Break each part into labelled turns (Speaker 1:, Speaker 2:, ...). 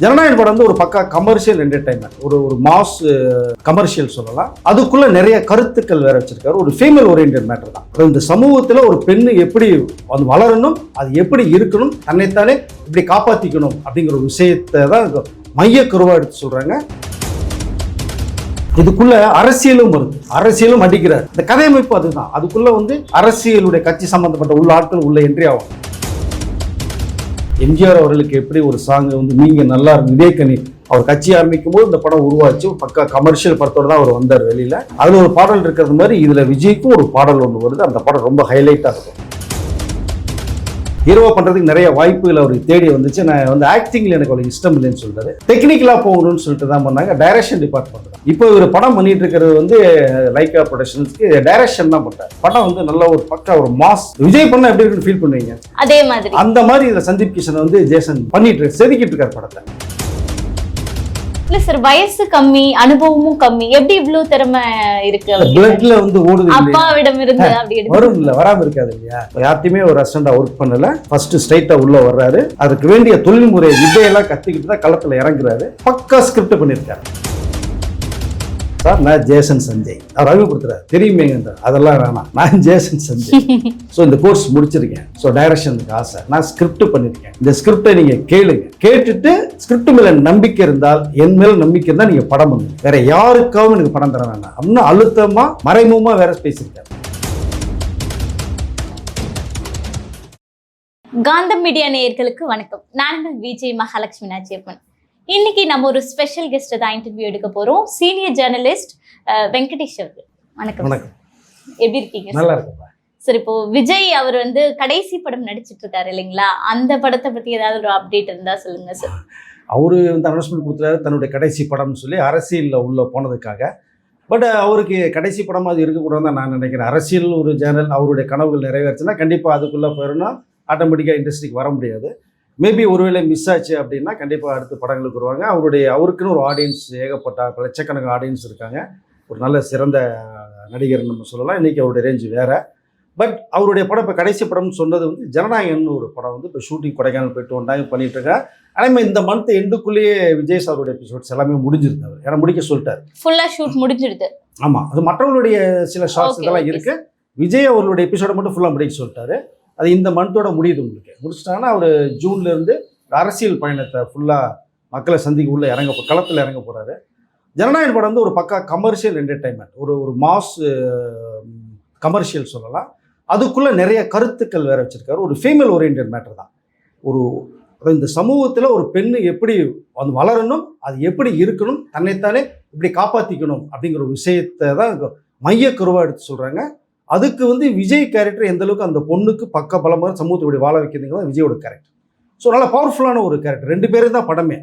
Speaker 1: ஜனநாயக படம் வந்து ஒரு பக்கா கமர்ஷியல் என்டர்டைன்மெண்ட் ஒரு ஒரு மாஸ் கமர்ஷியல் சொல்லலாம். அதுக்குள்ள நிறைய கருத்துக்கள் வேற வச்சிருக்காரு. ஒரு ஃபீமேல் ஓரியன்ட் மேட்டர் தான். இந்த சமூகத்தில் ஒரு பெண்ணு எப்படி அது வளரணும் அது எப்படி இருக்கணும் தன்னைத்தானே இப்படி காப்பாற்றிக்கணும் அப்படிங்கிற ஒரு விஷயத்தை தான் மைய கருவா எடுத்து சொல்றாங்க. இதுக்குள்ள அரசியலும் வருது. அரசியலும் அடிக்கிறார். இந்த கதையமைப்பு அதுதான். அதுக்குள்ள வந்து அரசியலுடைய கட்சி சம்பந்தப்பட்ட உள்ள ஆட்கள் உள்ள என்ட்ரி ஆகும் எம்ஜிஆர் அவர்களுக்கு எப்படி ஒரு சாங் வந்து நீங்கள் நல்லா விவேகனி அவர் கட்சி ஆரம்பிக்கும் போது இந்த படம் உருவாச்சு. பக்கா கமர்ஷியல் படத்தோட தான் அவர் வந்தார் வெளியில். அதில் ஒரு பாடல் இருக்கிறது மாதிரி இதில் விஜய்க்கும் ஒரு பாடல் ஒன்று வருது. அந்த படம் ரொம்ப ஹைலைட்டாக இருக்கும். ஹீரோவா பண்றதுக்கு நிறைய வாய்ப்புகள் அவருக்கு தேடி வந்துச்சு. நான் வந்து ஆக்டிங்ல எனக்கு அவ்வளவு இஷ்டம் இல்லைன்னு சொல்றாரு. டெக்னிக்கலா போகணும்னு சொல்லிட்டு தான் பண்ணாங்க. டைரக்ஷன் டிபார்ட்மெண்ட் இப்போ இவர் படம் பண்ணிட்டு இருக்கிறது வந்து லைக்கா ப்ரொடக்ஷன்ஸ்க்கு டைரக்ஷன் தான் பண்றாரு. படம் வந்து நல்ல ஒரு பக்கா ஒரு மாஸ். விஜய் பண்ணா எப்படி இருக்குன்னு ஃபீல் பண்ணுவீங்க?
Speaker 2: அதே மாதிரி.
Speaker 1: அந்த மாதிரி இந்த சந்தீப் கிஷன் வந்து ஜேசன் பண்ணிட்டு செதுக்கிட்டு இருக்காரு படத்தை
Speaker 2: இல்ல சார் வயசு கம்மி அனுபவமும் கம்மி. எப்படி இவ்ளோ திறமை இருக்கு?
Speaker 1: பிளட்ல வந்து ஓடுது?
Speaker 2: அப்பாவிடம் இருந்து அப்படி
Speaker 1: வரும் இல்ல வராம இருக்காது இல்லையா? யார்ட்டையுமே ஒரு அசிஸ்டண்டா ஒர்க் பண்ணல. ஃபர்ஸ்ட் ஸ்ட்ரைட்டா உள்ள வர்றாரு. அதுக்கு வேண்டிய தொழில்முறை வித்தையெல்லாம் கத்துக்கிட்டு தான் களத்துல இறங்குறாரு. பக்கா ஸ்கிரிப்ட் பண்ணிருக்காரு. சார் நான் ஜேசன் சஞ்சய். அவர் அறிமுகப்படுத்துறாரு தெரியுமேங்க அதெல்லாம் வேணாம். நான் ஜேசன் சஞ்சய். ஸோ இந்த கோர்ஸ் முடிச்சிருக்கேன். ஸோ டைரக்ஷனுக்கு ஆசை. நான் ஸ்கிரிப்ட் பண்ணியிருக்கேன் இந்த ஸ்கிரிப்டை நீங்க கேளுங்க. கேட்டுட்டு ஸ்கிரிப்ட் மேல நம்பிக்கை இருந்தால் என் மேல நம்பிக்கை இருந்தால் நீங்க படம் பண்ணுங்க. வேற யாருக்காகவும் எனக்கு படம் தர வேண்டாம். அப்படின்னு அழுத்தமா மறைமுகமா வேற பேசியிருக்காரு
Speaker 2: காந்தம் மீடியா நேயர்களுக்கு வணக்கம். நாங்கள் விஜய் மகாலட்சுமி நாச்சியப்பன் இன்னைக்கு நம்ம ஒரு ஸ்பெஷல் கெஸ்ட் தான் இன்டர்வியூ எடுக்க போறோம். சீனியர் ஜேர்னலிஸ்ட் வெங்கடேஷ் அவர்கள். வணக்கம்.
Speaker 1: வணக்கம்.
Speaker 2: எப்படி இருக்கீங்க
Speaker 1: நல்லா
Speaker 2: சார் இப்போ விஜய் அவர் வந்து கடைசி படம் நடிச்சிட்டு இருக்காரு இல்லைங்களா? அந்த படத்தை பத்தி ஏதாவது ஒரு அப்டேட் இருந்தா சொல்லுங்க சார்
Speaker 1: அவரு வந்து அனௌன்ஸ்மெண்ட் கொடுத்துறாரு தன்னுடைய கடைசி படம்னு சொல்லி அரசியலில் உள்ள போனதுக்காக. பட் அவருக்கு கடைசி படமாக அது இருக்கக்கூடாதுன்னு நான் நினைக்கிறேன். அரசியல் ஒரு சேனல் அவருடைய கனவுகள் நிறைவேறுச்சுன்னா கண்டிப்பாக அதுக்குள்ளே போயிடணும் ஆட்டோமேட்டிக்காக இண்டஸ்ட்ரிக்கு வர முடியாது. மேபி ஒருவேளை மிஸ் ஆச்சு அப்படின்னா கண்டிப்பாக அடுத்த படங்களுக்கு வருவாங்க. அவருடைய அவருக்குன்னு ஒரு ஆடியன்ஸ் ஏகப்பட்ட லட்சக்கணக்கான ஆடியன்ஸ் இருக்காங்க. ஒரு நல்ல சிறந்த நடிகர் நம்ம சொல்லலாம். இன்றைக்கி அவருடைய ரேஞ்சு வேறு. பட் அவருடைய படம் இப்போ கடைசி படம்னு சொன்னது வந்து ஜனநாயகன்னு ஒரு படம் வந்து இப்போ ஷூட்டிங் கொடைக்கானல் போயிட்டு வந்தாங்க பண்ணிட்டு இருக்காங்க ஆனால் இந்த மந்த் எண்டுக்குள்ளேயே விஜய் சாருடைய எபிசோட்ஸ் எல்லாமே முடிஞ்சிருந்தது அவர். ஏன்னா முடிக்க சொல்லிட்டாரு.
Speaker 2: ஃபுல்லா ஷூட் முடிஞ்சிடுது
Speaker 1: ஆமாம் அது மற்றவங்களுடைய சில ஷார்ட்ஸ் இதெல்லாம்
Speaker 2: okay,
Speaker 1: இருக்கு. விஜய் அவர்களுடைய எபிசோட மட்டும் ஃபுல்லாக முடிக்க சொல்லிட்டாரு. அது இந்த மந்தோட முடியுது உங்களுக்கு. முடிச்சிட்டாங்கன்னா அவர் ஜூன்லேருந்து அரசியல் பயணத்தை ஃபுல்லாக மக்களை சந்திக்க உள்ள இறங்க போ- இறங்க போகிறாரு ஜனநாயக படம் வந்து ஒரு பக்கா கமர்ஷியல் என்டர்டைன்மெண்ட் ஒரு ஒரு மாஸ் கமர்ஷியல் சொல்லலாம். அதுக்குள்ளே நிறைய கருத்துக்கள் வேற வச்சுருக்காரு. ஒரு ஃபீமேல் ஓரியன்ட் மேட்டர் தான். ஒரு இந்த சமூகத்தில் ஒரு பெண் எப்படி அது வளரணும் அது எப்படி இருக்கணும் தன்னைத்தானே இப்படி காப்பாற்றிக்கணும் அப்படிங்கிற ஒரு விஷயத்தை தான் மைய கருவாக எடுத்து சொல்கிறாங்க அதுக்கு வந்து விஜய் கேரக்டர் எந்த அளவுக்கு அந்த பொண்ணுக்கு பக்க பலமாக சமூகத்தை இப்படி வாழ வைக்கிறதுங்கிறது விஜயோட கேரக்டர் ஸோ நல்ல பவர்ஃபுல்லான ஒரு கேரக்டர் ரெண்டு பேரும் தான் படமே.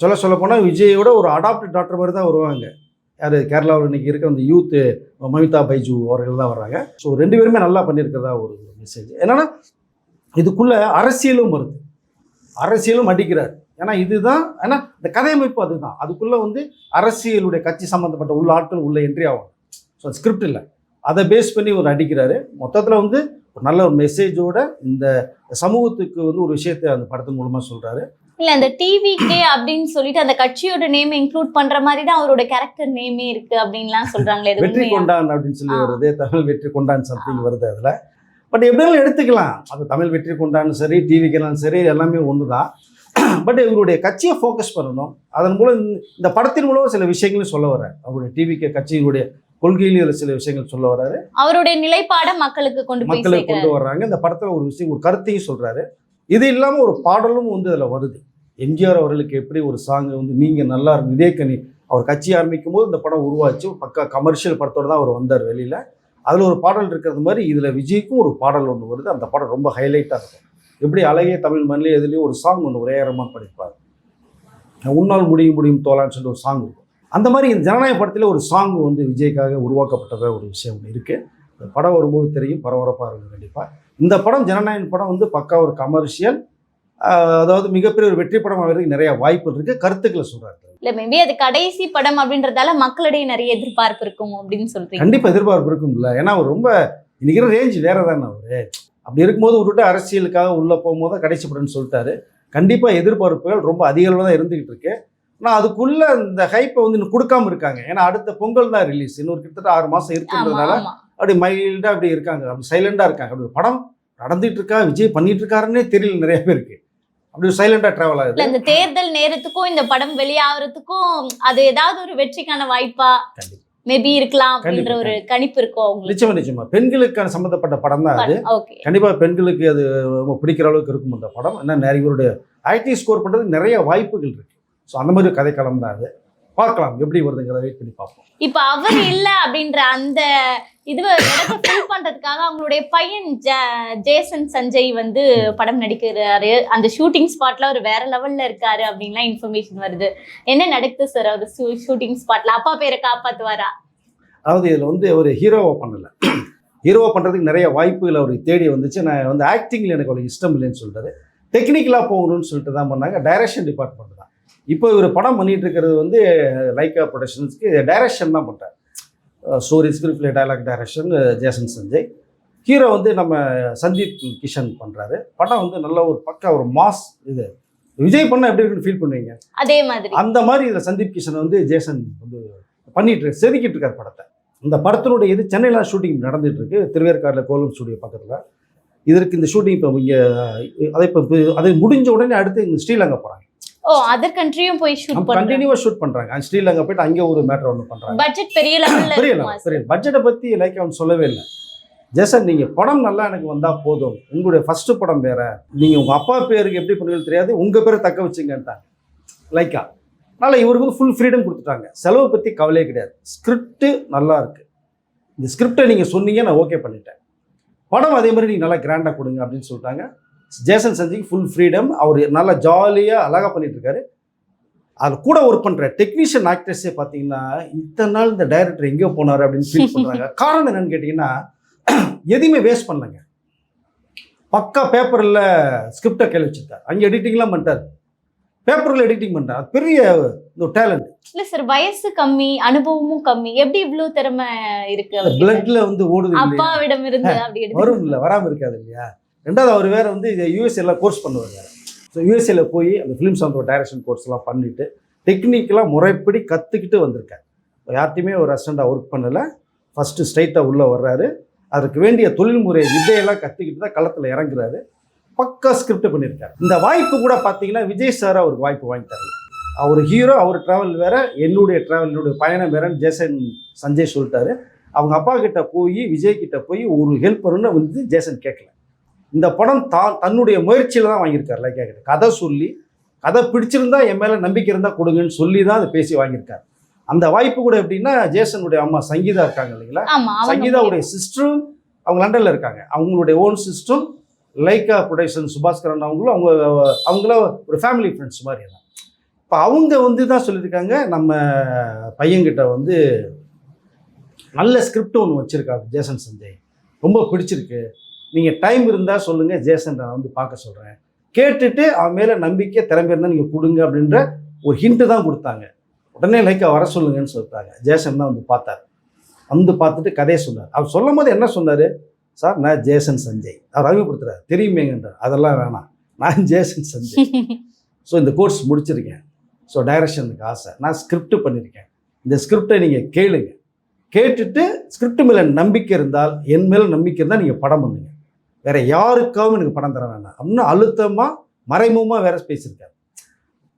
Speaker 1: சொல்ல சொல்ல போனால் விஜயோட ஒரு அடாப்டட் டாக்டர் மாதிரி தான் வருவாங்க. யார்? கேரளாவில் இன்னைக்கு இருக்கிற அந்த யூத்து மமிதா பைஜு அவர்கள் தான் வர்றாங்க. ஸோ ரெண்டு பேருமே நல்லா பண்ணியிருக்கிறதா ஒரு மெசேஜ் என்னென்னா இதுக்குள்ளே அரசியலும் வருது. அரசியலும் அடிக்கிறார். ஏன்னா இதுதான் ஏன்னா இந்த கதையமைப்பு அதுதான். அதுக்குள்ளே வந்து அரசியலுடைய கட்சி சம்மந்தப்பட்ட உள்ள ஆட்கள் உள்ள என்ட்ரி ஆகும் ஸோ ஸ்கிரிப்ட் இல்லை. அதை பேஸ் பண்ணி ஒரு அடிக்கிறாரு மொத்தத்தில் வந்து ஒரு நல்ல ஒரு மெசேஜோட இந்த சமூகத்துக்கு வந்து ஒரு விஷயத்தை அந்த படத்தின் மூலமா சொல்றாரு.
Speaker 2: இல்ல அந்த டிவிகே அப்படின்னு சொல்லிட்டு அந்த கட்சியோட நேம் இன்க்ளூட் பண்ற மாதிரி தான் அவரோட கேரக்டர் நேமே இருக்கு அப்படின்லாம் சொல்றாங்களே
Speaker 1: வெற்றி? கொண்டான் அப்படின்னு சொல்லி. வருது தமிழ் வெற்றி கொண்டான் சம்திங் வருது அதில். பட் எப்படினாலும் எடுத்துக்கலாம். அது தமிழ் வெற்றி கொண்டான்னு சரி டிவிக்கெல்லாம் சரி எல்லாமே ஒன்று தான் பட் இவருடைய கட்சியை ஃபோக்கஸ் பண்ணணும். அதன் மூலம் இந்த- இந்த படத்தின் மூலம் சில விஷயங்களும் சொல்ல வர்றாரு. அவருடைய டிவிக்கு கட்சியினுடைய கொள்கையிலும் சில விஷயங்கள் சொல்ல வர்றாரு
Speaker 2: அவருடைய நிலைப்பாட மக்களுக்கு கொண்டு
Speaker 1: மக்களுக்கு கொண்டு வர்றாங்க. இந்த படத்தில் ஒரு விஷயம் ஒரு கருத்தையும் சொல்றாரு. இது இல்லாமல் ஒரு பாடலும் வந்து அதில் வருது. எம்ஜிஆர் அவர்களுக்கு எப்படி ஒரு சாங் வந்து நீங்கள் நல்லா இருக்கு விவேகனி அவர் கட்சி ஆரம்பிக்கும் போது இந்த படம் உருவாச்சு. பக்கா கமர்ஷியல் படத்தோட தான் அவர் வந்தார் வெளியில். அதில் ஒரு பாடல் இருக்கிறது மாதிரி இதில் விஜய்க்கும் ஒரு பாடல் ஒன்று வருது. அந்த படம் ரொம்ப ஹைலைட்டாக இருக்கும். எப்படி அழகிய தமிழ் மண்ணிலே எதுலேயும் ஒரு சாங் ஒன்று ஒரே படிப்பார். உன்னால் முடியும் முடியும் தோலான்னு சொல்லிட்டு ஒரு சாங் இருக்கும். அந்த மாதிரி இந்த ஜனநாயக படத்தில் ஒரு சாங் வந்து விஜய்க்காக உருவாக்கப்பட்டத ஒரு விஷயம் ஒன்று இருக்குது இந்த படம் வரும்போது தெரியும் பரபரப்பாக இருக்கும் கண்டிப்பாக இந்த படம் ஜனநாயக படம் வந்து பக்கா ஒரு கமர்ஷியல் அதாவது மிகப்பெரிய ஒரு வெற்றி படம் ஆகிறதுக்கு நிறைய வாய்ப்பு இருக்குது கருத்துக்களை சொல்கிறாரு
Speaker 2: இல்ல மேபி அது கடைசி படம் அப்படின்றதால மக்களிடையே நிறைய எதிர்பார்ப்பு இருக்கும் அப்படின்னு சொல்றீங்க.
Speaker 1: கண்டிப்பாக எதிர்பார்ப்பு இருக்கும்ல ஏன்னா அவர் ரொம்ப இன்னைக்கு ரேஞ்ச் வேற தானே அவர். அப்படி இருக்கும்போது விட்டுட்டு அரசியலுக்காக உள்ளே போகும்போது கடைசி படம்னு சொல்லிட்டாரு. கண்டிப்பாக எதிர்பார்ப்புகள் ரொம்ப அதிக அளவில் தான் இருந்துகிட்டு இருக்கு. ஆனால் அதுக்குள்ள இந்த ஹைப்பை வந்து இன்னும் கொடுக்காம இருக்காங்க. ஏன்னா அடுத்த பொங்கல் தான் ரிலீஸ் இன்னொரு கிட்டத்தட்ட ஆறு மாதம் இருக்குன்றதுனால அப்படி மைல்டாக அப்படி இருக்காங்க. அப்படி சைலண்டாக இருக்காங்க. அப்படி ஒரு படம் நடந்துட்டு இருக்கா? விஜய் பண்ணிட்டு இருக்காருன்னே தெரியல நிறைய பேருக்கு. அப்படி சைலண்டாக ட்ராவல்
Speaker 2: இல்ல
Speaker 1: ஆகுது.
Speaker 2: இந்த தேர்தல் நேரத்துக்கும் இந்த படம் வெளியாகிறதுக்கும் அது ஏதாவது ஒரு வெற்றிக்கான வாய்ப்பா
Speaker 1: கண்டிப்பா.
Speaker 2: மேபி இருக்கலாம் அப்படின்ற
Speaker 1: கண்டிப்பா,
Speaker 2: ஒரு கணிப்பு இருக்கும்
Speaker 1: நிச்சயமா நிச்சயமா. பெண்களுக்கான சம்மந்தப்பட்ட படம் தான் அது.
Speaker 2: ஓகே
Speaker 1: கண்டிப்பாக பெண்களுக்கு அது ரொம்ப பிடிக்கிற அளவுக்கு இருக்கும் அந்த படம். ஏன்னா நிறைய இவருடைய ஐடி ஸ்கோர் பண்ணுறதுக்கு நிறைய வாய்ப்புகள் இருக்கு. ஸோ அந்த மாதிரி கதைக்களம் தான் அது பார்க்கலாம் எப்படி வருதுங்கிறத வெயிட் பண்ணி பார்ப்போம்.
Speaker 2: இப்ப அவர் இல்ல அப்படின்ற அந்த இடத்தை ஃபில் பண்றதுக்காக அவங்களுடைய பையன் ஜ- ஜேசன் சஞ்சய் வந்து படம் நடிக்கிறாரு. அந்த ஷூட்டிங் ஸ்பாட்ல அவர் வேற லெவல்ல இருக்காரு அப்படின்லாம் இன்ஃபர்மேஷன் வருது. என்ன நடக்குது சார் அவர் ஷூட்டிங் ஸ்பாட்ல அப்பா பேரை காப்பாத்துவாரா?
Speaker 1: அதாவது இதில் வந்து ஒரு ஹீரோவை பண்ணலை. ஹீரோவை பண்ணுறதுக்கு நிறைய வாய்ப்புகள் அவருக்கு தேடி வந்துச்சு. நான் வந்து ஆக்டிங்கில் எனக்கு அவ்வளோ இஷ்டம் இல்லைன்னு சொல்லிட்டாரு டெக்னிக்கலாக போகணும்னு சொல்லிட்டு தான் பண்ணாங்க. டைரக்ஷன் டிபார்ட்மெண்ட் தான். இப்போ இவர் படம் பண்ணிட்டு இருக்கிறது வந்து லைக்கா ப்ரொடக்ஷன்ஸ்க்கு டைரக்ஷன் தான் பண்ணுறாரு story ஸ்கிரிப்ட்ல dialogue direction Jason Sanjay hero வந்து நம்ம சந்தீப் கிஷன் பண்ணுறாரு படம் வந்து நல்ல ஒரு பக்கா ஒரு மாஸ் இது. விஜய் பண்ண எப்படி இருக்குன்னு ஃபீல் பண்ணுவீங்க?
Speaker 2: அதே மாதிரி.
Speaker 1: அந்த மாதிரி இதில் சந்தீப் கிஷன் வந்து ஜேசன் வந்து பண்ணிட்டு இருக்கு- செதுக்கிட்டு இருக்கார் படத்தை. இந்த படத்தினுடைய இது சென்னையில் ஷூட்டிங் நடந்துட்டு இருக்கு திருவேற்காடில் கோலம் ஸ்டுடியோ பக்கத்தில். இதற்கு இந்த ஷூட்டிங் இப்போ இங்கே அதை இப்போ அது முடிஞ்ச உடனே அடுத்து இங்கே ஸ்ரீலங்கா போகிறாங்க
Speaker 2: ஓ அதர் கண்ட்ரியும் போய் ஷூட் பண்றாங்க.
Speaker 1: கண்டினியூவாக ஷூட் பண்ணுறாங்க ஸ்ரீலங்கா போயிட்டு அங்கே ஒரு மேட்டர் ஒன்று பண்ணுறாங்க
Speaker 2: பட்ஜெட் பெரிய லெவல்ல
Speaker 1: பெரிய பெரிய பட்ஜெட்டை பற்றி லைக் அவன் சொல்லவே இல்லை. ஜெசன் நீங்கள் படம் நல்லா எனக்கு வந்தால் போதும். உங்களுடைய ஃபஸ்ட்டு படம் வேற. நீங்கள் உங்கள் அப்பா பேருக்கு எப்படி பண்ணுவீங்கன்னு தெரியாது. உங்கள் பேரை தக்க வச்சுங்கன்ட்டாங்க. லைக்கா அதனால் இவருக்கு வந்து ஃபுல் ஃப்ரீடம் கொடுத்துட்டாங்க. செலவை பற்றி கவலையே கிடையாது. ஸ்கிரிப்ட் நல்லா இருக்கு. இந்த ஸ்கிரிப்டை நீங்கள் சொன்னீங்க நான் ஓகே பண்ணிட்டேன். படம் அதே மாதிரி நீங்கள் நல்லா கிராண்டாக கொடுங்க அப்படின்னு சொல்லிட்டாங்க. ஜேசன் சஞ்சிக்கு ஃபுல் ஃப்ரீடம் அவர் நல்லா ஜாலியாக அழகாக பண்ணிட்டு இருக்காரு அது கூட ஒர்க் பண்ணுற டெக்னீஷியன் ஆக்டர்ஸே பார்த்தீங்கன்னா இத்தனை நாள் இந்த டைரக்டர் எங்கேயோ போனார் அப்படின்னு ஃபீல் பண்ணுறாங்க காரணம் என்னன்னு கேட்டிங்கன்னா எதையுமே வேஸ்ட் பண்ணலங்க. பக்கா பேப்பரில் ஸ்கிரிப்டை கையில் வச்சுருக்கார் அங்கே எடிட்டிங்லாம் பண்ணிட்டார். பேப்பரில் எடிட்டிங் பண்ணிட்டார் அது பெரிய ஒரு டேலண்ட்
Speaker 2: இல்ல சார் வயசு கம்மி அனுபவமும் கம்மி. எப்படி இவ்ளோ திறமை இருக்கு?
Speaker 1: பிளட்ல வந்து ஓடுது
Speaker 2: அப்பாவிடம் இருந்து அப்படி எடுத்து
Speaker 1: வரும் இல்லை வராமல் இருக்காது இல்லையா? ரெண்டாவது அவர் வேறு வந்து யூஎஸ்ஏல கோர்ஸ் பண்ணுவார் வேறு. ஸோ யூஎஸ்ஏல போய் அந்த ஃபிலிம் சவுண்ட் டைரக்ஷன் கோர்ஸ்லாம் பண்ணிவிட்டு டெக்னிக்கலாக முறைப்படி கற்றுக்கிட்டு வந்திருக்கார். யார்ட்டையுமே ஒரு அசிஸ்டண்ட்டாக ஒர்க் பண்ணலை. ஃபஸ்ட்டு ஸ்ட்ரைட்டாக உள்ளே வர்றாரு. அதற்கு வேண்டிய தொழில்முறை வித்தையெல்லாம் கற்றுக்கிட்டு தான் களத்தில் இறங்குறாரு. பக்கா ஸ்கிரிப்ட் பண்ணியிருக்காரு இந்த வாய்ப்பு கூட பார்த்தீங்கன்னா விஜய் சார் அவருக்கு வாய்ப்பு வாங்கி தரல. அவர் ஹீரோ அவர் ட்ராவல் வேற என்னுடைய ட்ராவல் என்னுடைய பயணம் வேறன்னு ஜேசன் சஞ்சய் சொல்லிட்டாரு. அவங்க அப்பா கிட்ட போய் விஜய் கிட்ட போய் ஒரு ஹெல்ப் பண்ணணும்னு வந்து ஜேசன் கேட்கல இந்த படம் தான் தன்னுடைய முயற்சியில் தான் வாங்கியிருக்காரு. லைக் கிட்ட கதை சொல்லி கதை பிடிச்சிருந்தா என் மேலே நம்பிக்கை இருந்தால் கொடுங்கன்னு சொல்லி தான் அதை பேசி வாங்கியிருக்காரு. அந்த வாய்ப்பு கூட எப்படின்னா ஜேசனுடைய அம்மா சங்கீதா இருக்காங்க இல்லைங்களா? சங்கீதாவுடைய சிஸ்டரும் அவங்க லண்டனில் இருக்காங்க. அவங்களுடைய ஓன் சிஸ்டரும் லைக்கா ப்ரொடக்ஷன் சுபாஸ்கரன் அவங்களும் அவங்க அவங்கள ஒரு ஃபேமிலி ஃப்ரெண்ட்ஸ் மாதிரி தான் இப்போ அவங்க வந்து தான் சொல்லியிருக்காங்க நம்ம பையன்கிட்ட வந்து நல்ல ஸ்கிரிப்ட் ஒன்று வச்சுருக்காங்க ஜேசன் சஞ்சய். ரொம்ப பிடிச்சிருக்கு. நீங்கள் டைம் இருந்தால் சொல்லுங்கள் ஜேசன் நான் வந்து பார்க்க சொல்கிறேன் கேட்டுட்டு அவன் மேலே நம்பிக்கை திறமை இருந்தால் நீங்கள் கொடுங்க அப்படின்ற ஒரு ஹிண்ட்டு தான் கொடுத்தாங்க. உடனே லைக்கா வர சொல்லுங்கன்னு சொல்லிட்டாங்க. ஜேசன் தான் வந்து பார்த்தார். வந்து பார்த்துட்டு கதையை சொன்னார். அவர் சொல்லும் போது என்ன சொன்னார்? சார் நான் ஜேசன் சஞ்சய். அவர் அறிமுகப்படுத்துறாரு. தெரியுமேங்கன்றார். அதெல்லாம் வேணாம். நான் ஜேசன் சஞ்சய். ஸோ இந்த கோர்ஸ் முடிச்சிருக்கேன். ஸோ டைரக்ஷனுக்கு ஆசை. நான் ஸ்கிரிப்ட் பண்ணியிருக்கேன் இந்த ஸ்கிரிப்டை நீங்கள் கேளுங்க. கேட்டுட்டு ஸ்கிரிப்ட் மேலே நம்பிக்கை இருந்தால் என் மேலே நம்பிக்கை இருந்தால் நீங்கள் படம் பண்ணுங்க. வேற யாருக்காகவும் எனக்கு படம் தர வேண்டாம். அப்படின்னு அழுத்தமாக மறைமுகமாக வேற பேசியிருக்காரு.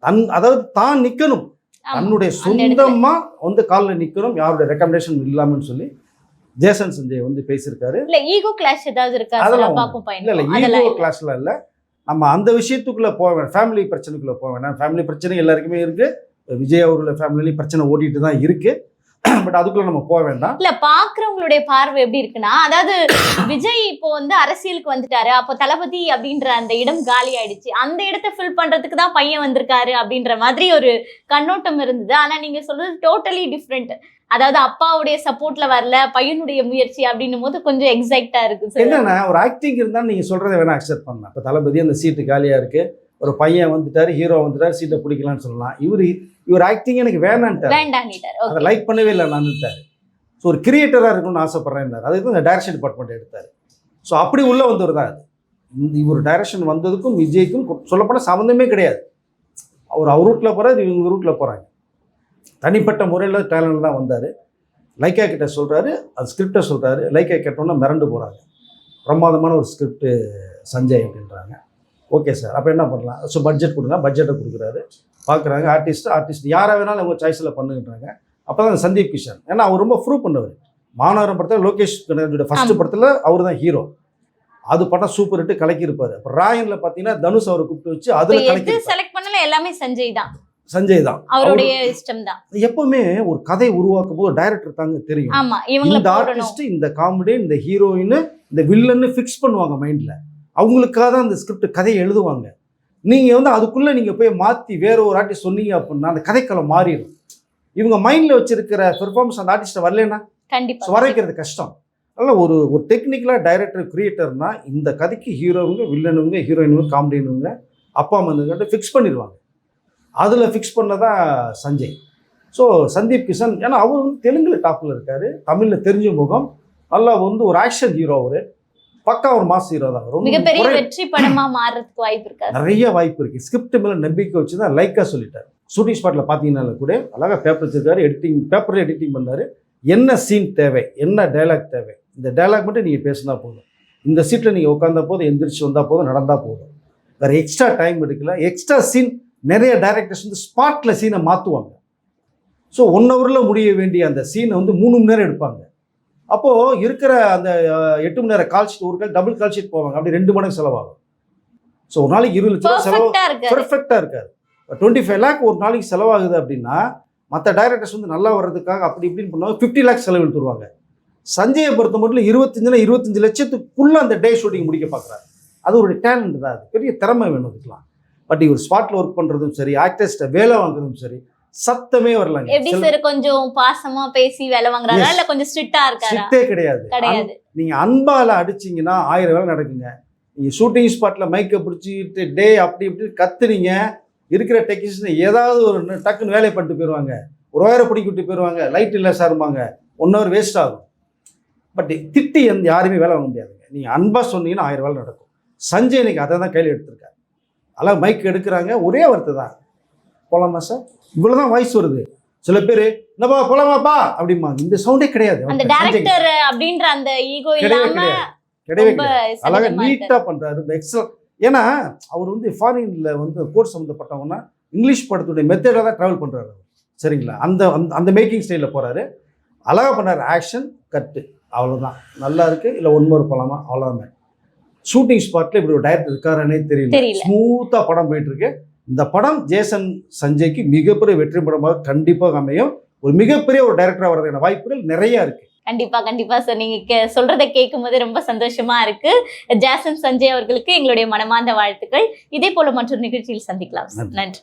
Speaker 1: தன் அதாவது தான் நிற்கணும். தன்னுடைய
Speaker 2: அந்த இடத்துல.
Speaker 1: சொந்தமா வந்து காலில் நிற்கணும் யாருடைய ரெக்கமெண்டேஷன் இல்லாமன்னு சொல்லி ஜேசன் சஞ்சய் வந்து பேசியிருக்காரு.
Speaker 2: இல்ல ஈகோ கிளாஷ் ஏதாவது இருக்கா?
Speaker 1: அதெல்லாம் இல்ல. இல்ல ஈகோ. கிளாஸ்ல இல்ல. நம்ம அந்த விஷயத்துக்குள்ள போக வேண்டாம் ஃபேமிலி பிரச்சனைக்குள்ள போக வேண்டாம் ஃபேமிலி பிரச்சனை எல்லாருக்குமே இருக்கு. விஜய் அவர்கள ஃபேமிலிலையும் பிரச்சனை ஓடிட்டு தான் இருக்கு. பட் அதுக்குள்ள நம்ம போக வேண்டாம்.
Speaker 2: இல்ல பாக்குறவங்களுடைய பார்வை எப்படி இருக்குன்னா அதாவது விஜய் இப்போ வந்து அரசியலுக்கு வந்துட்டாரு அப்போ தளபதி அப்படின்ற அந்த இடம் காலி ஆயிடுச்சு. அந்த இடத்த ஃபில் பண்றதுக்கு தான் பையன் வந்திருக்காரு அப்படின்ற மாதிரி ஒரு கண்ணோட்டம் இருந்தது. ஆனா நீங்க சொல்றது டோட்டலி டிஃப்ரெண்ட் அதாவது அப்பாவுடைய சப்போர்ட்ல வரல பையனுடைய முயற்சி அப்படின்னும் போது கொஞ்சம் எக்ஸைட்டா இருக்கு சார்
Speaker 1: என்னன்னா ஒரு ஆக்டிங் இருந்தா நீங்க சொல்றதை வேணா அக்செப்ட் பண்ணலாம். இப்போ தளபதி அந்த சீட்டு காலியா இருக்கு. ஒரு பையன் வந்துட்டாரு ஹீரோ வந்துட்டாரு சீட்டை பிடிக்கலாம்னு சொல்லலாம். இவர் இவர் ஆக்டிங் எனக்கு வேணான்ட்டார். அதை லைக் பண்ணவே இல்லை நான்ட்டாரு ஸோ ஒரு கிரியேட்டராக இருக்கணும்னு ஆசைப்பட்றேன்னாரு. அதுக்கு இந்த டைரக்ஷன் டிபார்ட்மெண்ட் எடுத்தார். ஸோ அப்படி உள்ள வந்தவர் தான் அது. இந்த இவர் டைரக்ஷன் வந்ததுக்கும் விஜய்க்கும் சொல்லப்போனால் சம்மந்தமே கிடையாது. அவர் அவர் ரூட்டில் போகிறார் இவங்க ரூட்டில் போகிறாங்க தனிப்பட்ட முறையில் டேலண்ட் தான் வந்தார். லைக்கா கிட்ட சொல்கிறாரு அது ஸ்கிரிப்டை சொல்கிறாரு லைக்கா கேட்டோன்னா மிரண்டு போகிறாங்க பிரமாதமான ஒரு ஸ்கிரிப்ட் சஞ்சய் அப்படின்றாங்க. ஓகே சார் அப்போ என்ன பண்ணலாம்? ஸோ பட்ஜெட் கொடுங்க. பட்ஜெட்டை கொடுக்குறாரு. பார்க்குறாங்க ஆர்டிஸ்ட் ஆர்டிஸ்ட் யாரை வேணாலும் அவங்க சாய்ஸில் பண்ணுங்கன்றாங்க. அப்போ தான் சந்தீப் கிஷன். ஏன்னா அவர் ரொம்ப ப்ரூவ் பண்ணவர். மாநகரம் படத்தில் லோகேஷ் கனகராஜோட ஃபர்ஸ்ட்
Speaker 2: ஆமா.
Speaker 1: படத்தில் அவர் தான் ஹீரோ அது படம் சூப்பர் ஹிட்டு கலக்கியிருப்பாரு. அப்போ ராயனில் பார்த்தீங்கன்னா தனுஷ் அவரை கூப்பிட்டு வச்சு அதில் கலக்கியிருப்பாரு.
Speaker 2: செலக்ட் பண்ணல? எல்லாமே சஞ்சய் தான்.
Speaker 1: சஞ்சய் தான்.
Speaker 2: அவருடைய இஷ்டம் தான்.
Speaker 1: எப்பவுமே ஒரு கதை உருவாக்கும் போது டைரக்டர் தாங்க தெரியும். இந்த ஆர்டிஸ்ட் இந்த காமெடி இந்த ஹீரோயின் இந்த வில்லன்னு ஃபிக்ஸ் பண்ணுவாங்க மைண்ட்ல அவங்களுக்காக தான் அந்த ஸ்கிரிப்ட் கதையை எழுதுவாங்க. நீங்க வந்து அதுக்குள்ள நீங்க போய் மாத்தி வேற ஒரு ஆர்டிஸ்ட் சொன்னீங்க அப்படின்னா அந்த கதைக்களம் மாறிடும். இவங்க மைண்ட்ல வச்சிருக்கிற பெர்ஃபார்மன்ஸ் அந்த ஆர்டிஸ்ட வரலன்னா
Speaker 2: கண்டிப்பா.
Speaker 1: வர வைக்கிறது கஷ்டம். அதனால் ஒரு ஒரு டெக்னிக்கலாக டைரக்டர் கிரியேட்டர்னா இந்த கதைக்கு ஹீரோவுங்க வில்லனுங்க ஹீரோயினுங்க காமெடினுங்க அப்பா அம்மாங்க ஃபிக்ஸ் பண்ணிடுவாங்க. அதில் ஃபிக்ஸ் பண்ணதான் சஞ்சய். ஸோ சந்தீப் கிஷன் ஏன்னா அவர் வந்து தெலுங்குல டாப்பில் இருக்கார் தமிழில் தெரிஞ்ச முகம் நல்லா வந்து ஒரு ஆக்ஷன் ஹீரோ அவர். பக்கா ஒரு மாஸ் ஹீரோ தான் ரொம்ப
Speaker 2: மிகப்பெரிய வெற்றி படமா மாறுறதுக்கு வாய்ப்பு இருக்காது
Speaker 1: நிறைய வாய்ப்பு இருக்கு. ஸ்கிரிப்ட் மேல நம்பிக்கை வச்சு தான் லைக்கா சொல்லிட்டார். ஷூட்டிங் ஸ்பாட்ல பார்த்தீங்கன்னா கூட அழகா பேப்பர் வச்சிருக்காரு எடிட்டிங் பேப்பர்ல எடிட்டிங் பண்ணாரு. என்ன சீன் தேவை? என்ன டயலாக் தேவை? இந்த டயலாக் மட்டும் நீங்க பேசினா போதும். இந்த சீட்ல நீங்க உட்கார்ந்த போது எந்திரிச்சு வந்தா போதும் நடந்தா போதும். வேற எக்ஸ்ட்ரா டைம் எடுக்கல. எக்ஸ்ட்ரா சீன் நிறைய டைரக்டர்ஸ் வந்து ஸ்பாட்ல சீனை மாத்துவாங்க. ஸோ ஒன் ஹவரில் முடிய வேண்டிய அந்த சீனை வந்து மூணு மணி நேரம் எடுப்பாங்க. அப்போ இருக்கிற அந்த எட்டு மணி நேரம் கால் ஷீட் ஒரு கால் டபுள் கால் ஷீட் போவாங்க. அப்படி ரெண்டு மடங்கு செலவாகும். ஸோ ஒரு நாளைக்கு இருபது லட்ச ரூபா செலவு பெர்ஃபெக்டாக இருக்காது. டுவெண்ட்டி ஃபைவ் லேக் ஒரு நாளைக்கு செலவாகுது அப்படின்னா மற்ற டைரக்டர்ஸ் வந்து நல்லா வர்றதுக்காக அப்படி இப்படின்னு பண்ணுவாங்க. ஃபிஃப்டி லேக்ஸ் செலவு எடுத்துருவாங்க சஞ்சயை பொறுத்த மட்டும் இருபத்தஞ்சுல இருபத்தஞ்சு லட்சத்துக்குள்ள அந்த டே ஷூட்டிங் முடிக்க பார்க்குறாரு. அது ஒரு டேலண்ட் தான். அது பெரிய திறமை வேணும் அதுக்கெலாம் பட் இவர் ஸ்பாட்டில் ஒர்க் பண்ணுறதும் சரி ஆக்டர்ஸ்ட்டை வேலை வாங்குறதும் சரி சத்தமே வரலங்க.
Speaker 2: எப்படி சார் கொஞ்சம் பாசமா பேசி வேலை வாங்குறாரா. இல்ல கொஞ்சம் ஸ்ட்ரிக்டா இருக்காரா?
Speaker 1: சிட்டே கிடையாது.
Speaker 2: கிடையாது.
Speaker 1: நீங்க அன்பால அடிச்சீங்கன்னா ஆயிரம் வேலை நடக்குங்க. நீங்க ஷூட்டிங் ஸ்பாட்ல மைக்கை பிடிச்சிட்டு டே அப்படி இப்படி கத்துனீங்க. இருக்கிற டெக்னீஷியன் ஏதாவது ஒரு டக்குன்னு வேலையை பண்ணிட்டு போயிடுவாங்க ஒரு ஒயரை பிடிக்க விட்டு போயிடுவாங்க லைட் இல்லை சார்பாங்க ஒன் ஹவர் வேஸ்ட் ஆகும். பட் திட்டி எந்த யாருமே வேலை வாங்க முடியாதுங்க. நீங்க அன்பா சொன்னீங்கன்னா ஆயிரம் வேலை நடக்கும். சஞ்சய் இன்னைக்கு அதை தான் கையில் எடுத்திருக்காரு. அதான் மைக் எடுக்கிறாங்க. ஒரே வார்த்தை தான். போலாமா சார்? இவ்வளவுதான் வாய்ஸ் வருது. சில பேர் என்னப்பா போலாமாப்பா? அப்படிம்பாங்க. இந்த சவுண்டே கிடையாது.
Speaker 2: அந்த டைரக்டர் அப்படின்ற அந்த ஈகோ இல்லாம
Speaker 1: கிடையவே கிடையாது. அழகா. நீட்டா பண்றாரு. எக்ஸல் ஏன்னா அவர் வந்து ஃபாரின்ல வந்து கோர்ஸ் சம்மந்தப்பட்டவங்கன்னா இங்கிலீஷ் படத்துடைய மெத்தடாக தான் ட்ராவல் அவர். சரிங்களா? அந்த அந்த- மேக்கிங் ஸ்டைலில் போறாரு. அழகா பண்ணாரு. ஆக்ஷன் கட்டு அவ்வளவுதான். நல்லா இருக்கு. இல்லை ஒன்பது போலாமா அவ்வளோதான் ஷூட்டிங் ஸ்பாட்ல இப்படி ஒரு டைரக்டர் இருக்காருன்னே தெரியல.
Speaker 2: தெரியல.
Speaker 1: ஸ்மூத்தா படம் போயிட்டு இருக்கு இந்த படம் ஜேசன் சஞ்சய்க்கு மிகப்பெரிய வெற்றி படமாக கண்டிப்பாக அமையும். ஒரு மிகப்பெரிய ஒரு டைரக்டராக வர்றதுக்கான வாய்ப்புகள் நிறைய இருக்கு.
Speaker 2: கண்டிப்பா கண்டிப்பா. சார் நீங்க சொல்றதை கேட்கும் போது ரொம்ப சந்தோஷமா இருக்கு. ஜாசன் சஞ்சய் அவர்களுக்கு எங்களுடைய மனமார்ந்த வாழ்த்துக்கள். இதே போல மற்றொரு நிகழ்ச்சியில் சந்திக்கலாம். நன்றி.